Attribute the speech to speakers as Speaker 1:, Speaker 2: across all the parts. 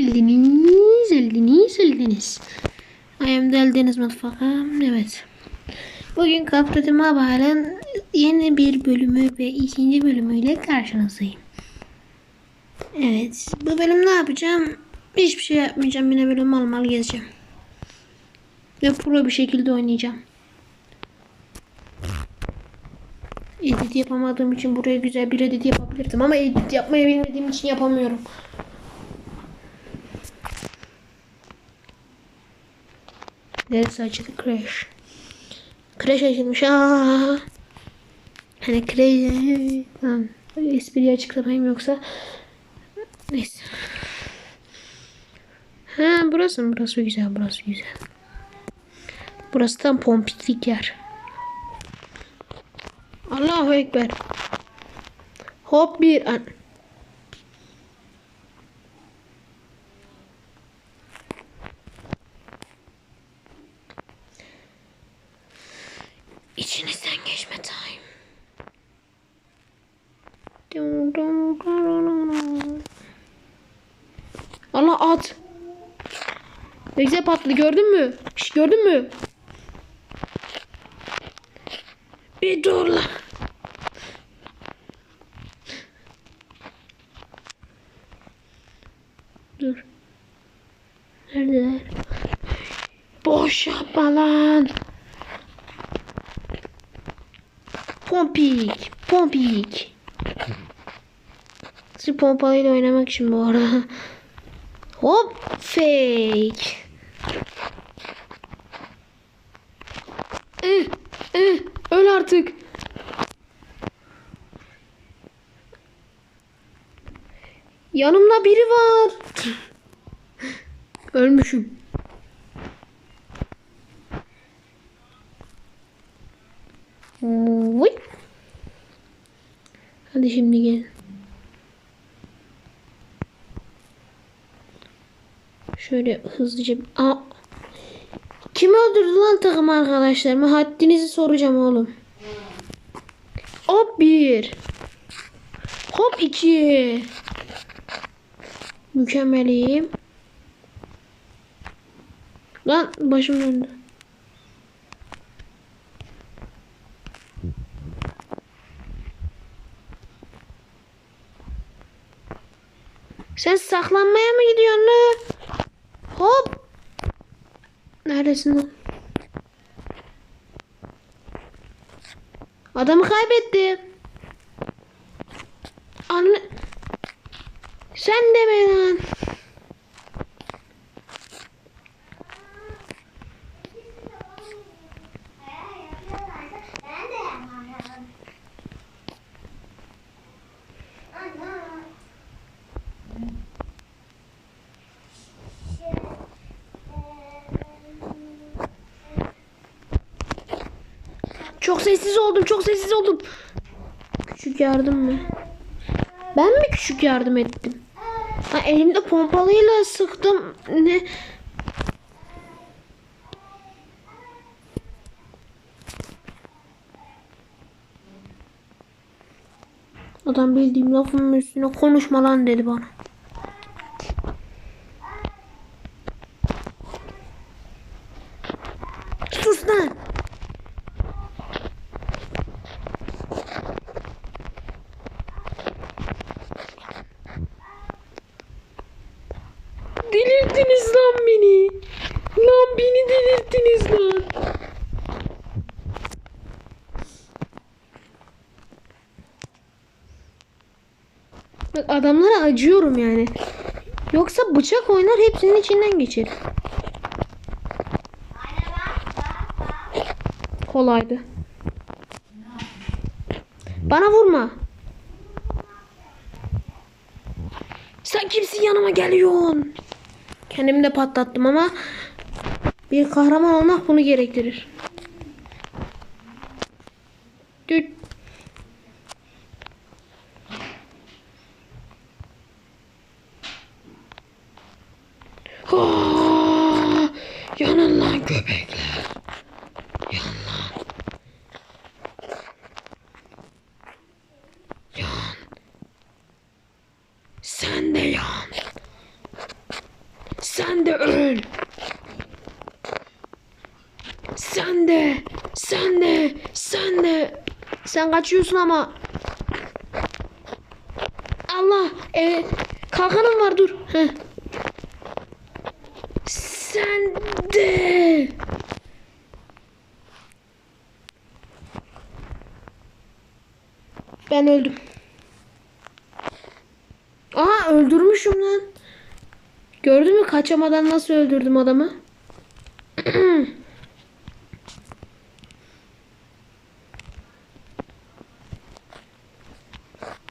Speaker 1: Eldiniz, eldiniz, eldiniz. I am the Eldeniz mutfağı. Evet. Bugün Cuphead'e Mobile'ın yeni bir bölümü ve ikinci bölümüyle karşınızdayım. Evet. Bu bölüm ne yapacağım? Hiçbir şey yapmayacağım. Yine böyle mal mal gezeceğim. Ve pro bir şekilde oynayacağım. Edit yapamadığım için buraya güzel bir edit yapabilirdim ama edit yapmayı bilmediğim için yapamıyorum. Neresi açıldı? Crash. Crash açılmış. Aa. Hani Crash. Tamam. Espriyi açıklamayayım yoksa. Neyse. Ha burası mı? Burası güzel. Burası güzel. Burası tam pompiklik yer. Allahu Ekber. Hop bir an. İçinizden geçme time. Allah at. Ne güzel patladı gördün mü? Şş, gördün mü? Bir dur lan. Dur. Neredeler? Boş yapma lan. Pompik. Pompik. Pompalıyla oynamak için bu arada. Hop. Fake. Eh, eh, öl artık. Yanımda biri var. Ölmüşüm. Vıy. Hadi şimdi gel. Şöyle hızlıca... Aa. Kim öldürdü lan takım arkadaşlarımı? Haddinizi soracağım oğlum. Hop bir. Hop iki. Mükemmeliyim. Lan başım döndü. Sen saklanmaya mı gidiyorsun lan? Hop. Neredesin lan? Adamı kaybettim. Sen de mi lan? Çok sessiz oldum, çok sessiz oldum. Küçük yardım mı? Ben mi küçük yardım ettim? Ha, elimde pompalıyla sıktım. Ne? Adam bildiğim lafımın üstüne konuşma lan dedi bana. Sus lan. Delirttiniz lan beni. Lan beni delirttiniz lan. Bak adamlara acıyorum yani. Yoksa bıçak oynar hepsinin içinden geçer. Kolaydı. Bana vurma. Sen kimsin yanıma geliyorsun? Kendimi de patlattım ama bir kahraman olmak bunu gerektirir. Düt. Ah, Yanın lan köpekler. Yan lan. Yan. Sen de yan. Sen de öl. Sen de. Sen de. Sen de. Sen kaçıyorsun ama. Allah. E, kalkanım var dur. Heh. Sen de. Ben öldüm. Aa öldürmüşüm lan. Gördün mü kaçamadan nasıl öldürdüm adamı?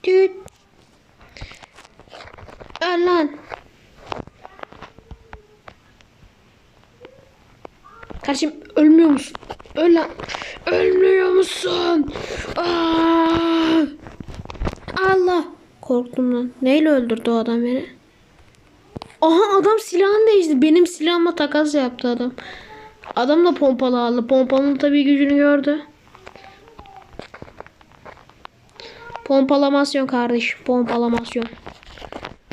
Speaker 1: Düt. Öl lan. Kardeşim ölmüyor musun? Öl. Ölmüyor musun? Aa! Allah. Korktum lan. Neyle öldürdü o adam beni? Aha adam silahını değişti. Benim silahıma takas yaptı adam. Adam da pompalı aldı. Pompalının tabii gücünü gördü. Pompalamasyon kardeş. Pompalamasyon.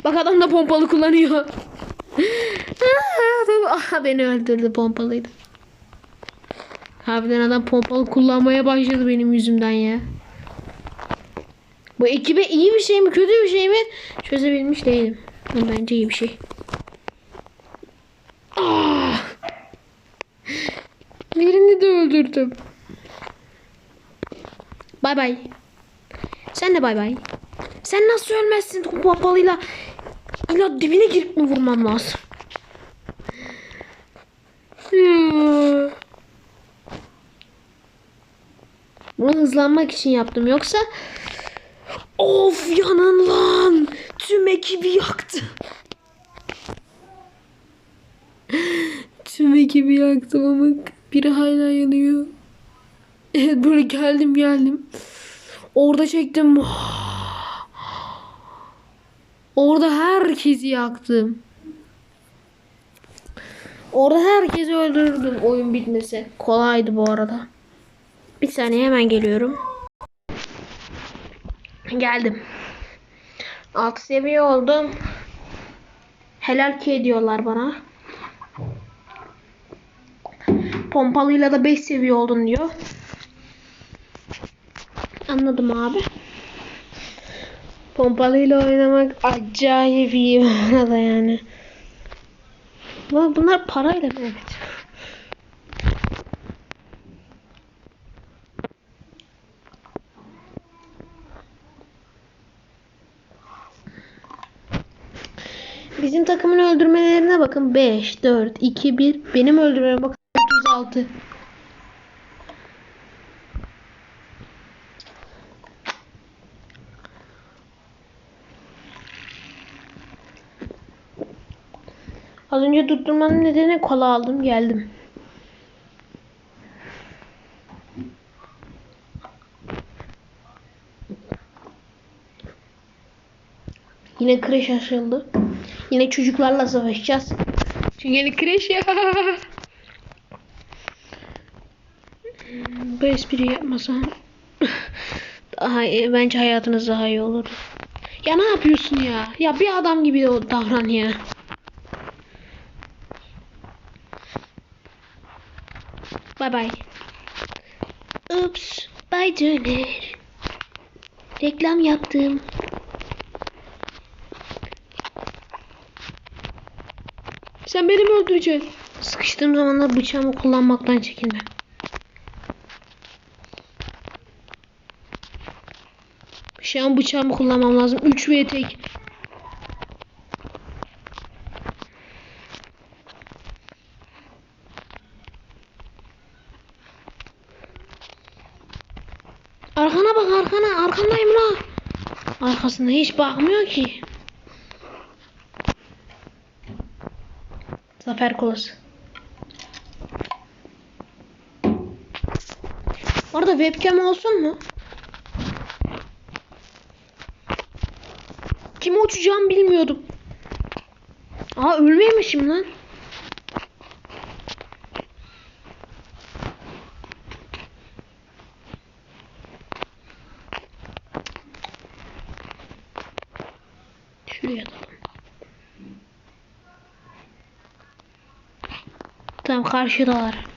Speaker 1: Bak adam da pompalı kullanıyor. Aha beni öldürdü pompalıydı. Harbiden adam pompalı kullanmaya başladı benim yüzümden ya. Bu ekibe iyi bir şey mi kötü bir şey mi çözebilmiş değilim. Ama bence iyi bir şey. Ah! Birini de öldürdüm. Bay bay. Sen de bay bay. Sen nasıl ölmezsin pompalıyla? İlla dibine girip mi vurmam lazım? Ya. Bunu hızlanmak için yaptım. Yoksa Of yanın lan. Tüm ekibi yaktı. Tüm ekibi yaktım ama biri hala yanıyor. Evet böyle geldim geldim. Orada çektim. Orada herkesi yaktım. Orada herkesi öldürdüm oyun bitmesi. Kolaydı bu arada. Bir saniye hemen geliyorum. Geldim. 6 seviye oldum. Helal ki diyorlar bana. Pompalıyla da 5 seviye oldun diyor. Anladım abi. Pompalıyla oynamak acayip iyi bu arada yani. Bunlar parayla mı? Evet. Bakın. 5, 4, 2, 1. Benim öldürmeme bakın. 36. Az önce durdurmanın nedeni kola aldım geldim. Yine kreş açıldı. Yine çocuklarla savaşacağız. Çünkü yeni kreş ya. Bu espri yapmasam daha iyi. Bence hayatınız daha iyi olur. Ya ne yapıyorsun ya? Ya bir adam gibi davran ya. Bay bay. Ups. Bay döner. Reklam yaptım. Sen beni mi öldüreceksin? Sıkıştığım zamanlar bıçağımı kullanmaktan çekinmem. Şu an bıçağımı kullanmam lazım. 3 ve tek. Arkana bak arkana. Arkandayım la. Arkasında hiç bakmıyor ki. Zafer kolası. Orada webcam olsun mu? Kime uçacağımı bilmiyordum. Aa ölmemişim lan. Tam karşıdalar.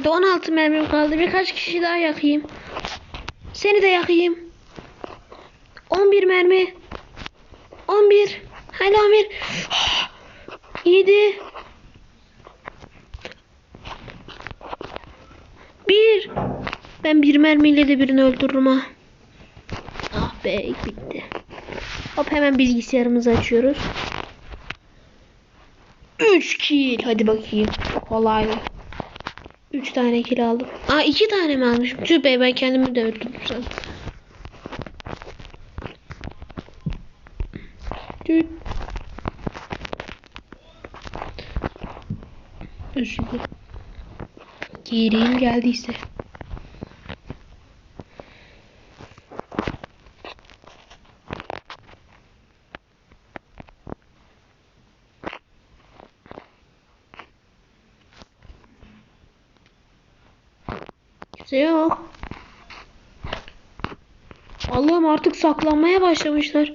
Speaker 1: Hadi 16 mermim kaldı. Birkaç kişi daha yakayım. Seni de yakayım. 11 mermi. 11. Hadi Amir. 7. 1. Ben bir mermiyle de birini öldürürüm ha. Ah be bitti. Hop hemen bilgisayarımızı açıyoruz. 3 kill. Hadi bakayım. Kolay. 3 tane kill aldım. Aa 2 tane mi almışım? Tüh be ben kendimi de öldürdüm sanırım. Tüh. Özür geldiyse. Kimse yok. Allah'ım artık saklanmaya başlamışlar.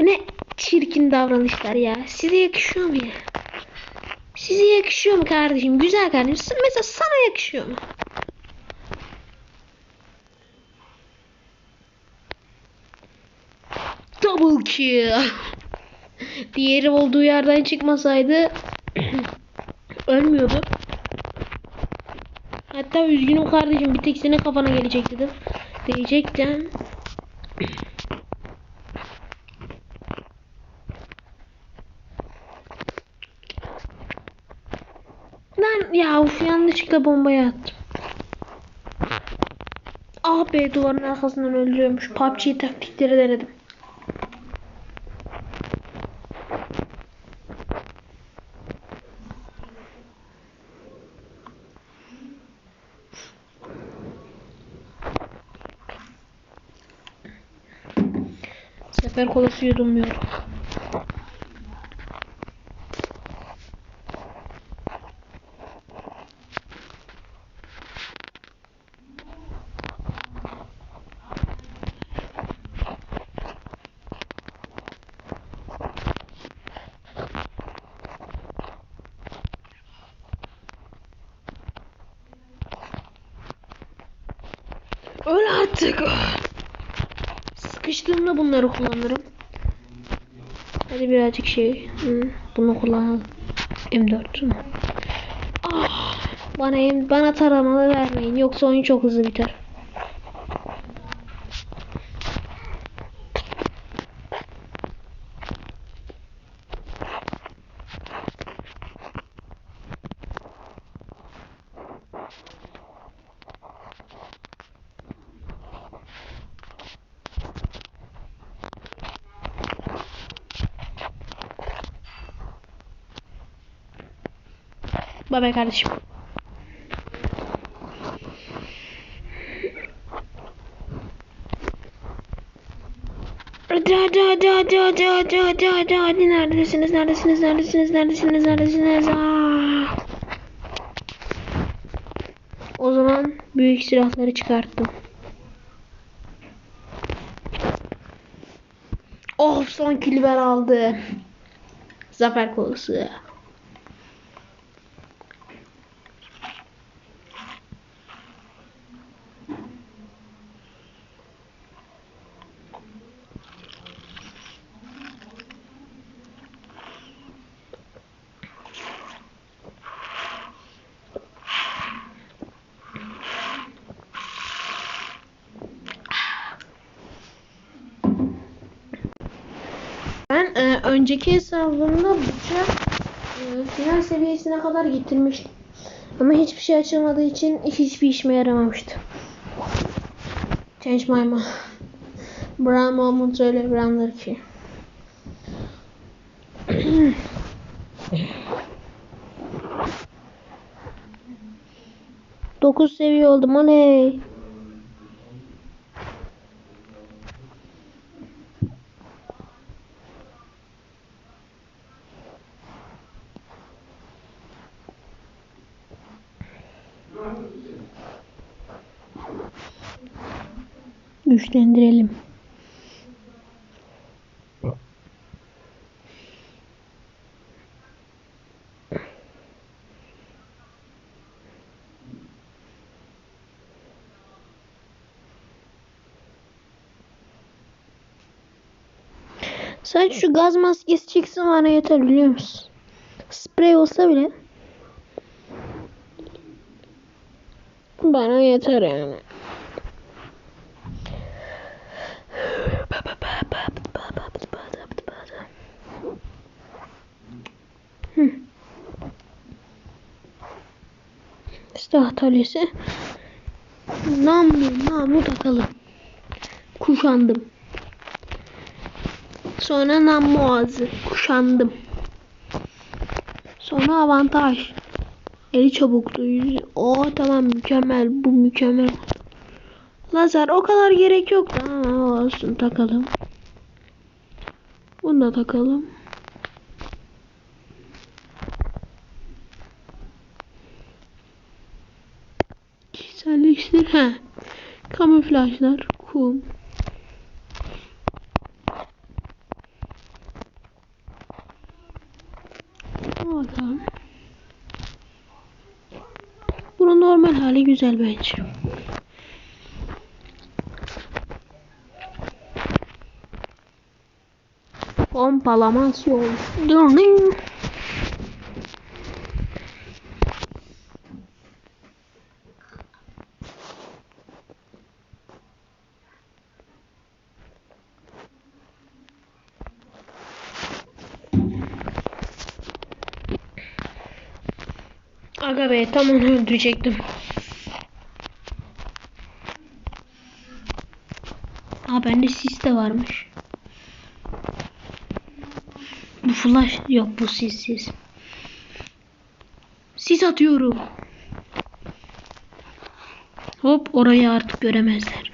Speaker 1: Ne çirkin davranışlar ya. Size yakışıyor mu ya? Size yakışıyor mu kardeşim? Güzel kardeşim. Mesela sana yakışıyor mu? Double kill. Diğeri olduğu yerden çıkmasaydı ölmüyordu. Hatta üzgünüm kardeşim bir tek senin kafana gelecek dedim. Diyecektim. Lan ya uf yanlışlıkla bombayı attım. Ah be duvarın arkasından öldürüyormuş. PUBG taktikleri denedim. Sefer kolası yudumluyorum. Öl artık. Sıkıştığımda bunları kullanırım. Hadi birazcık şey. Bunu kullanalım. M4. Ah, bana bana taramalı vermeyin. Yoksa oyun çok hızlı biter. Bay bay kardeşim. Hadi hadi hadi hadi hadi hadi hadi hadi hadi neredesiniz neredesiniz neredesiniz neredesiniz neredesiniz! O zaman büyük silahları çıkarttım. Oh son ben aldı. Zafer kolası. Ben e, önceki hesabımda bıçak e, final seviyesine kadar getirmiştim. Ama hiçbir şey açılmadığı için hiçbir işime yaramamıştı. Change my mind. Brown moment öyle Brown'dır ki. Dokuz seviye oldum oley. Güçlendirelim. Sadece şu gaz maskesi çıksın bana yeter biliyor musun? Sprey olsa bile bana yeter yani. Hı. İşte atölyesi. Namlu, namlu takalım. Kuşandım. Sonra namlu ağzı. Kuşandım. Sonra avantaj. Eli yüzü. Oo tamam mükemmel. Bu mükemmel. Lazer o kadar gerek yok ama olsun takalım. Bunu da takalım. Kişiselleştir. He. Kamuflajlar. Kum. Bakalım. Bunun normal hali güzel bence. Pompalamasyon. Dırnın. Aga be tam onu öldürecektim. Aa bende sis de varmış. Bu flash yok bu sis sis. Sis atıyorum. Hop orayı artık göremezler.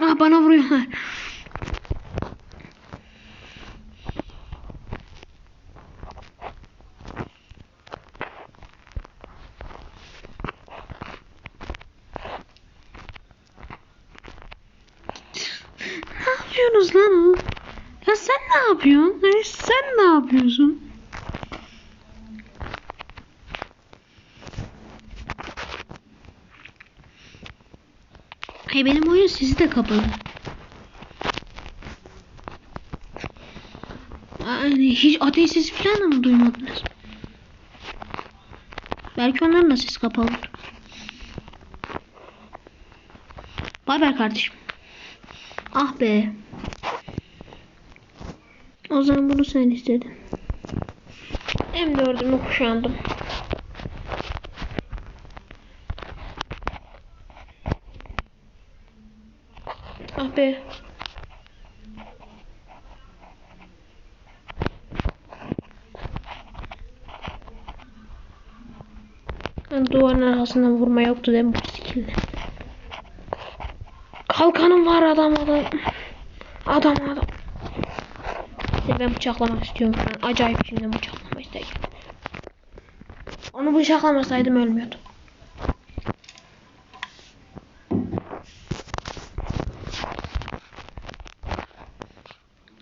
Speaker 1: Ah bana vuruyorlar. ne yapıyorsunuz lan? Ya sen ne yapıyorsun? Ha, Sen ne yapıyorsun? Hey benim oyun sizi de kapalı. Yani hiç ateş sesi falan da mı duymadınız? Belki onların da sesi kapalı. Bay bay kardeşim. Ah be. O zaman bunu sen istedin. M4'ümü kuşandım. Ah be. Yani duvarın arkasından vurma yoktu değil mi bu skill'de? Kalkanım var adam adam. Adam adam. Seni ben bıçaklamak istiyorum an. Acayip şimdi bıçaklama istedim. Onu bıçaklamasaydım ölmüyordu.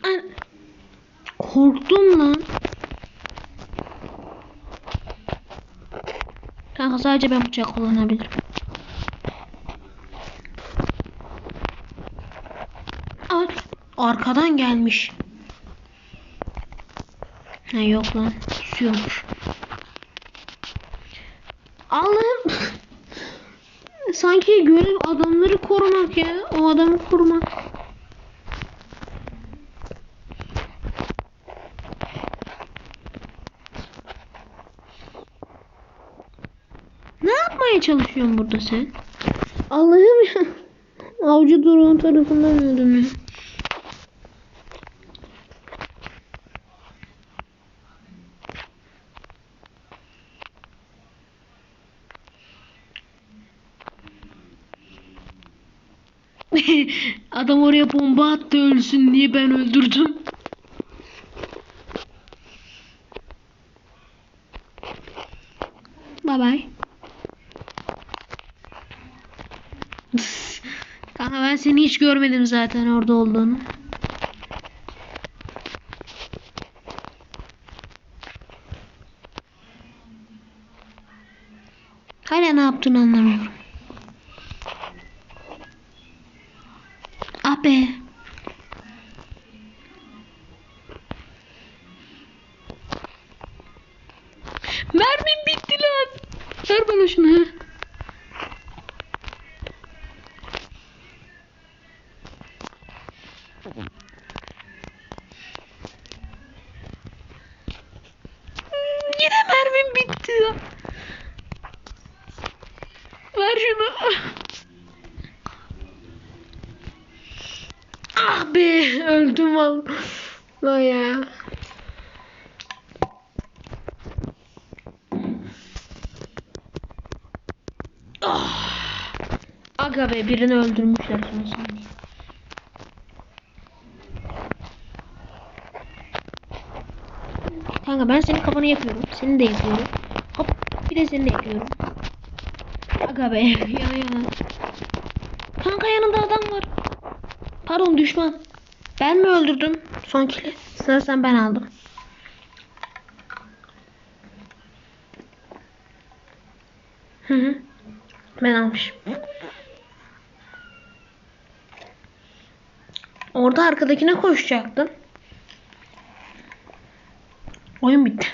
Speaker 1: An- Korktum lan. Kanka sadece ben bıçak kullanabilirim. Aa, arkadan gelmiş. Ha yok lan. Susuyormuş. Allah'ım. Sanki görev adamları korumak ya. O adamı korumak. Ne yapmaya çalışıyorsun burada sen? Allah'ım ya. Avcı drone tarafından öldüm ya. Adam oraya bomba attı ölsün diye ben öldürdüm. Bye bye. Kanka ben seni hiç görmedim zaten orada olduğunu. Hala ne yaptığını anlamıyorum. Ah be. Be birini öldürmüşler sonrasında. Kanka ben senin kafanı yapıyorum. Seni de yapıyorum. Hop bir de seni de yapıyorum. Aga be yana yana. Kanka yanında adam var. Pardon düşman. Ben mi öldürdüm son kili? Sanırsam ben aldım. Hı hı. Ben almışım. Orada arkadakine koşacaktım. Oyun bitti.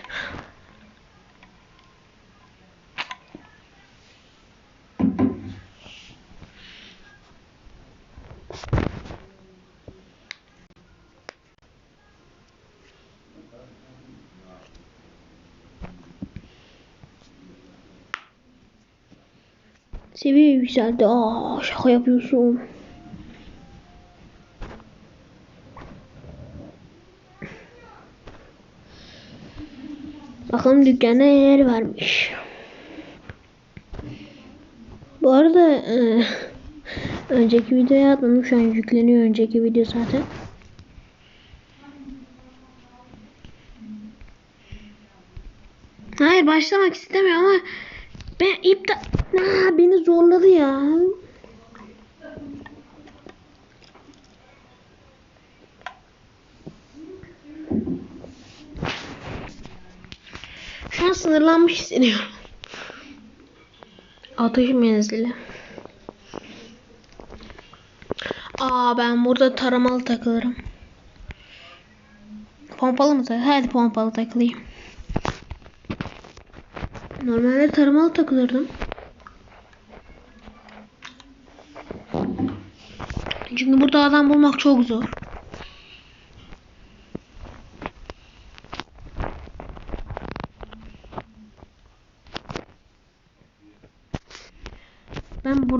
Speaker 1: Seviye yükseldi. Aa şaka yapıyorsun. Bakalım dükkanda neler varmış. Bu arada e, önceki videoya atmadım. Şu an yükleniyor önceki video zaten. Hayır başlamak istemiyorum ama ben iptal... Aa, beni zorladı ya. Sınırlanmış hissediyorum. Atış menzili. Aa ben burada taramalı takılırım. Pompalı mı takılır? Hadi pompalı takılayım. Normalde taramalı takılırdım. Çünkü burada adam bulmak çok zor.